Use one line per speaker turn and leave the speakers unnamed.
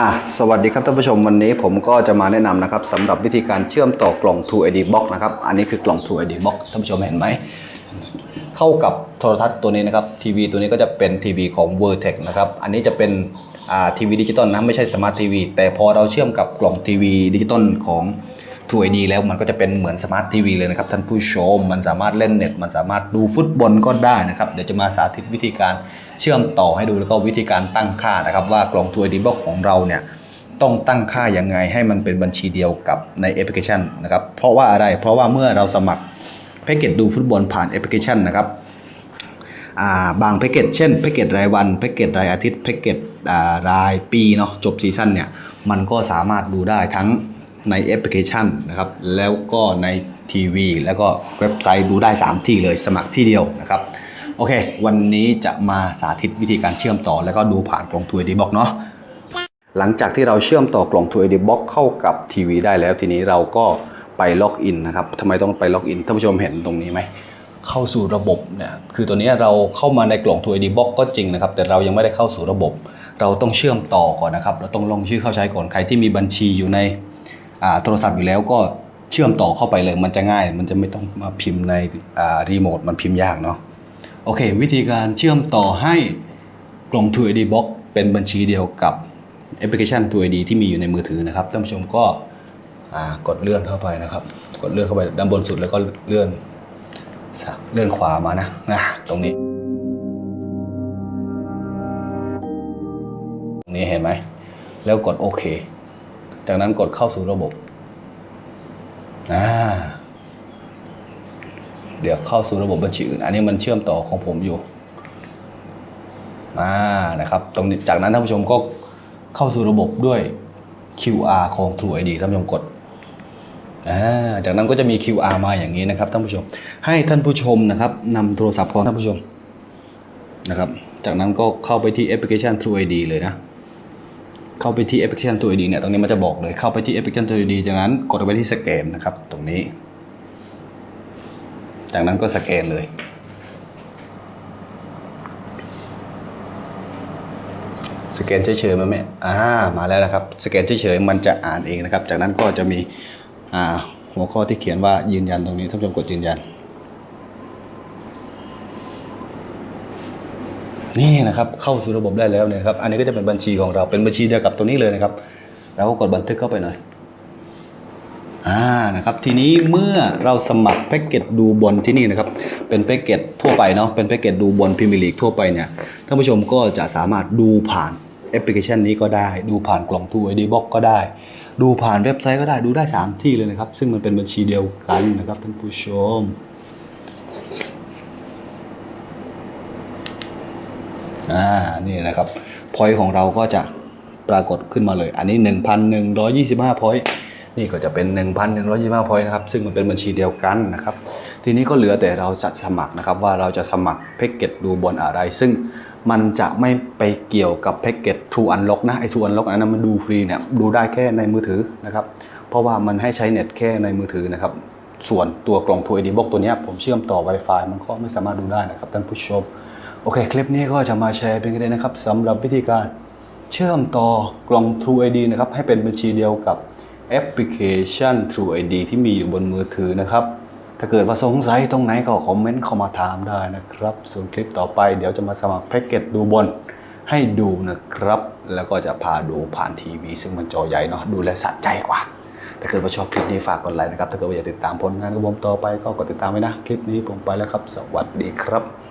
อะสวัสดีครับท่านผู้ชมวันนี้ผมก็จะมาแนะนำนะครับสำหรับวิธีการเชื่อมต่อกล่อง True ID Box นะครับอันนี้คือกล่อง True ID Box ท่านผู้ชมเห็นไหม เข้ากับโทรทัศน์ตัวนี้นะครับทีวีตัวนี้ก็จะเป็นทีวีของ v e r t e x นะครับอันนี้จะเป็นทีวีดิจิตอลนะไม่ใช่สมาร์ททีวีแต่พอเราเชื่อมกับกล่องทีวีดิจิตอลของ True ID แล้วมันก็จะเป็นเหมือนสมาร์ททีวีเลยนะครับท่านผู้ชม มันสามารถเล่นเน็ต มันสามารถดูฟุตบอลก็ได้นะครับ เดี๋ยวจะมาสาธิตวิธีการเชื่อมต่อให้ดูแล้วก็วิธีการตั้งค่านะครับ ว่ากล่อง True ID Box ของเราเนี่ยต้องตั้งค่ายังไงให้มันเป็นบัญชีเดียวกับในแอปพลิเคชันนะครับเพราะว่าอะไรเพราะว่าเมื่อเราสมัครแพ็กเกจดูฟุตบอลผ่านแอปพลิเคชันนะครับาบางแพ็กเกจเช่นแพ็กเกจรายวันแพ็กเกจรายอาทิตย์แพ็กเกจรายปีเนาะจบซีซั่นเนี่ยมันก็สามารถดูได้ทั้ง ในแอปพลิเคชันนะครับ แล้วก็ในทีวี แล้วก็เว็บไซต์ดูได้ 3 ที่เลยสมัครที่เดียวนะครับ โอเค วันนี้จะมาสาธิตวิธีการเชื่อมต่อ แล้วก็ดูผ่านกล่องทัวร์ดีบ็อกเนาะหลังจากที่เราเชื่อมต่อกล่อง True ID Box เข้ากับทีวีได้แล้วทีนี้เราก็ไปล็อกอินนะครับทำไมต้องไปล็อกอินท่านผู้ชมเห็นตรงนี้ไหมเข้าสู่ระบบเนี่ยคือตัวนี้เราเข้ามาในกล่อง True ID Box ก็จริงนะครับ แต่เรายังไม่ได้เข้าสู่ระบบ เราต้องเชื่อมต่อก่อนนะครับ เราต้องลงชื่อเข้าใช้ก่อนใครที่มีบัญชีอยู่ใน โทรศัพท์อยู่แล้วก็เชื่อมต่อเข้าไปเลย มันจะง่าย มันจะไม่ต้องมาพิมพ์ในรีโมทมันพิมพ์ยากเนาะโอเค วิธีการเชื่อมต่อให้กล่อง True ID Box เป็นบัญชีเดียวกับแอปพลิเคชัน True ID ที่มีอยู่ในมือถือนะครับท่านผู้ชมก็กดเลื่อนเข้าไปนะครับ กดเลื่อนเข้าไปด้านบนสุดแล้วก็เลื่อนเลื่อนขวามานะนะตรงนี้ตรงนี้เห็นไหมแล้วกดโอเค จากนั้นกดเข้าสู่ระบบอ่าเดี๋ยวเข้าสู่ระบบบัญชีอื่น อันนี้มันเชื่อมต่อของผมอยู่อ่านะครับ ตรงนี้จากนั้นท่านผู้ชมก็เข้าสู่ระบบด้วย QR ของ True ID ท่านผู้ชมกดอ่าจากนั้นก็จะมี QR มาอย่างนี้นะครับท่านผู้ชม ให้ท่านผู้ชมนะครับนำโทรศัพท์ของท่านผู้ชมนะครับ จากนั้นก็เข้าไปที่แอปพลิเคชัน True ID เลยนะ เข้าไปที่แอปพลิเคชัน True ID เนี่ยตรงนี้มันจะบอกเลยเข้าไปที่แอปพลิเคชัน True ID จากนั้นกดไปที่สแกนนะครับ ตรงนี้ จากนั้นก็สแกนเลย สแกนเฉยๆมาไหมอ่ามาแล้วนะครับ สแกนเฉยๆมันจะอ่านเองนะครับ จากนั้นก็จะมีอ่าหัวข้อที่เขียนว่ายืนยันตรงนี้ท่านผู้ชมกดยืนยัน นี่นะครับเข้าสู่ระบบได้แล้วเนี่ยนะครับ อันนี้ก็จะเป็นบัญชีของเราเป็นบัญชีเดียวกับตัวนี้เลยนะครับ เราก็กดบันทึกเข้าไปหน่อยอ่านะครับทีนี้เมื่อเราสมัครแพ็กเกจดูบอลที่นี่นะครับเป็นแพ็กเกจทั่วไปเนาะเป็นแพ็กเกจดูบอลพรีเมียร์ลีกทั่วไปเนี่ยท่านผู้ชมก็จะสามารถดูผ่านแอปพลิเคชันนี้ก็ได้ ดูผ่านกล่องทูไอดีบ็อกก็ได้ ดูผ่านเว็บไซต์ก็ได้ดูได้ 3 ที่เลยนะครับ ซึ่งมันเป็นบัญชีเดียวกันนะครับท่านผู้ชม อ่านี่นะครับพอยต์ของเราก็จะปรากฏขึ้นมาเลย อันนี้ 1,125พอยต์นี่ก็จะเป็น 1,125พอยต์นะครับ ซึ่งมันเป็นบัญชีเดียวกันนะครับ ทีนี้ก็เหลือแต่เราจะสมัครนะครับ ว่าเราจะสมัครแพ็กเกจดูบอลอะไร ซึ่งมันจะไม่ไปเกี่ยวกับแพ็กเกจ True Unlock นะไอ้ True Unlock อันนั้นมันดูฟรีเนี่ยดูได้แค่ในมือถือนะครับ เพราะว่ามันให้ใช้เน็ตแค่ในมือถือนะครับ ส่วนตัวกล่อง True ID Box ตัวนี้ผมเชื่อมต่อ Wi-Fi มันก็ไม่สามารถดูได้นะครับท่านผู้ชม โอเค คลิปนี้ก็จะมาแชร์เป็นกันเลยนะครับสำหรับวิธีการเชื่อมต่อกล่อง True ID นะครับ ให้เป็นบัญชีเดียวกับแอปพลิเคชัน True ID ที่มีอยู่บนมือถือนะครับ ถ้าเกิดว่าสงสัยตรงไหนก็คอมเมนต์เข้ามาถามได้นะครับ ส่วนคลิปต่อไปเดี๋ยวจะมาสมัครแพ็กเกจดูบอลให้ดูนะครับ แล้วก็จะพาดูผ่านทีวี ซึ่งมันจอใหญ่เนาะดูแลสะใจกว่า ถ้าเกิดว่าชอบคลิปนี้ฝากกดไลค์นะครับ ถ้าเกิดว่าอยากติดตามผลงานของผมต่อไปก็กดติดตามไว้นะ คลิปนี้ผมไปแล้วครับ สวัสดีครับ